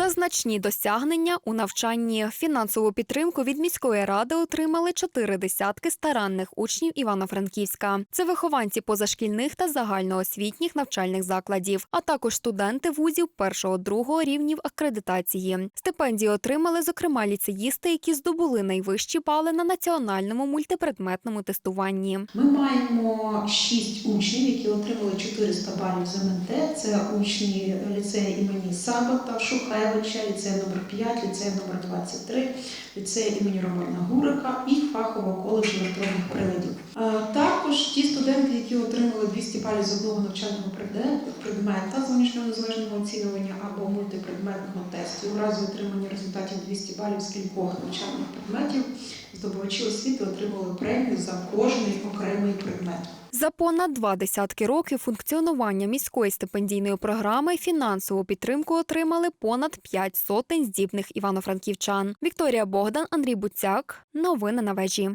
За значні досягнення у навчанні фінансову підтримку від міської ради отримали чотири десятки старанних учнів Івано-Франківська. Це вихованці позашкільних та загальноосвітніх навчальних закладів, а також студенти вузів першого-другого рівнів акредитації. Стипендії отримали, зокрема, ліцеїсти, які здобули найвищі бали на національному мультипредметному тестуванні. Ми маємо шість учнів, які отримали 400 балів з МНТ. Це учні ліцею імені Сабота, Шухевича, ліцею номер 5, ліцею номер 23, ліцею імені Романа Гурика і фахового коледжу електронних приладів. Також ті студенти, які отримали 200 балів з одного навчального предмета зовнішнього незалежного оцінювання або мультипредметного тесту, в разі отримання результатів 200 балів з кількох навчальних предметів, здобувачі освіти отримали премію за кожний окремий предмет. За понад два десятки років функціонування міської стипендійної програми фінансову підтримку отримали понад п'ять сотень здібних івано-франківчан. Вікторія Богдан, Андрій Буцяк. Новини на вежі.